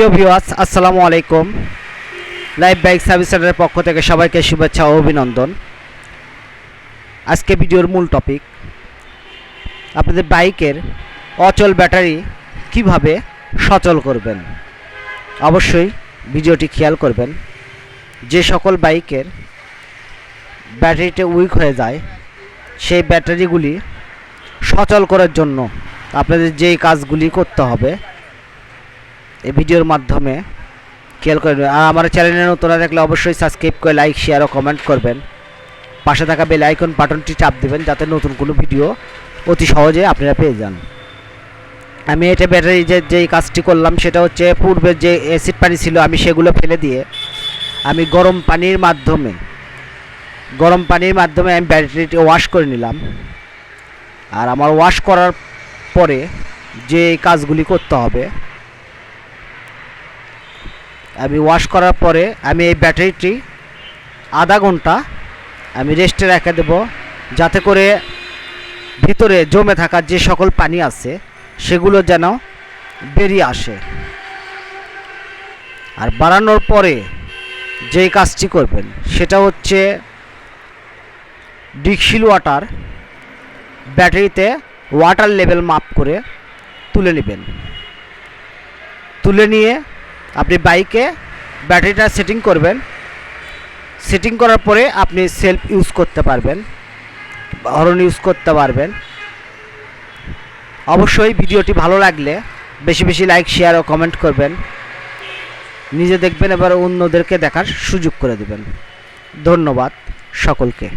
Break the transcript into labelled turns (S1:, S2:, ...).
S1: সুপ্রিয় ভিউয়ার্স, আসসালামু আলাইকুম। লাইভ বাইক সার্ভিস সেন্টারের পক্ষ থেকে সবাইকে শুভেচ্ছা ও অভিনন্দন। আজকে ভিডিওর মূল টপিক, আপনাদের বাইকের অচল ব্যাটারি কীভাবে সচল করবেন? অবশ্যই ভিডিওটি খেয়াল করবেন। যে সকল বাইকের ব্যাটারিটা উইক হয়ে যায়, সেই ব্যাটারিগুলি সচল করার জন্য আপনাদের যেই কাজগুলি করতে হবে ভিডিওর মাধ্যমে খেয়াল করবেন আর আমার চ্যানেলে নতুন দেখলে অবশ্যই সাবস্ক্রাইব করে লাইক শেয়ার ও কমেন্ট করবেন। পাশে থাকা বেল আইকন বাটনটি চাপ দেবেন, যাতে নতুন কোনো ভিডিও অতি সহজে আপনারা পেয়ে যান। আমি এটা ব্যাটারি যে, যেই কাজটি করলাম, সেটা হচ্ছে পূর্বের যে অ্যাসিড পানি ছিল, আমি সেগুলো ফেলে দিয়ে আমি গরম পানির মাধ্যমে, গরম পানির মাধ্যমে আমি ব্যাটারিটি ওয়াশ করে নিলাম। আর আমার ওয়াশ করার পরে যে কাজগুলি করতে হবে আমি ওয়াশ করার পরে আমি এই ব্যাটারিটি আধা ঘণ্টা আমি রেস্টে রেখে দেব, যাতে করে ভিতরে জমে থাকা যে সকল পানি আছে, সেগুলো যেন বেরিয়ে আসে। আর বাড়ানোর পরে যে কাজটি করবেন, সেটা হচ্ছে ডিক্সিল ওয়াটার ব্যাটারিতে ওয়াটার লেভেল মাপ করে তুলে নেবেন। তুলে নিয়ে আপনি বাইকে ব্যাটারিটা সেটিং করবেন। সেটিং করার পরে আপনি সেলফ ইউজ করতে পারবেন হরন ইউজ করতে পারবেন। অবশ্যই ভিডিওটি ভালো লাগলে বেশি বেশি লাইক শেয়ার ও কমেন্ট করবেন। নিজে দেখবেন এবার অন্যদেরকে দেখার সুযোগ করে দেবেন। ধন্যবাদ সকলকে।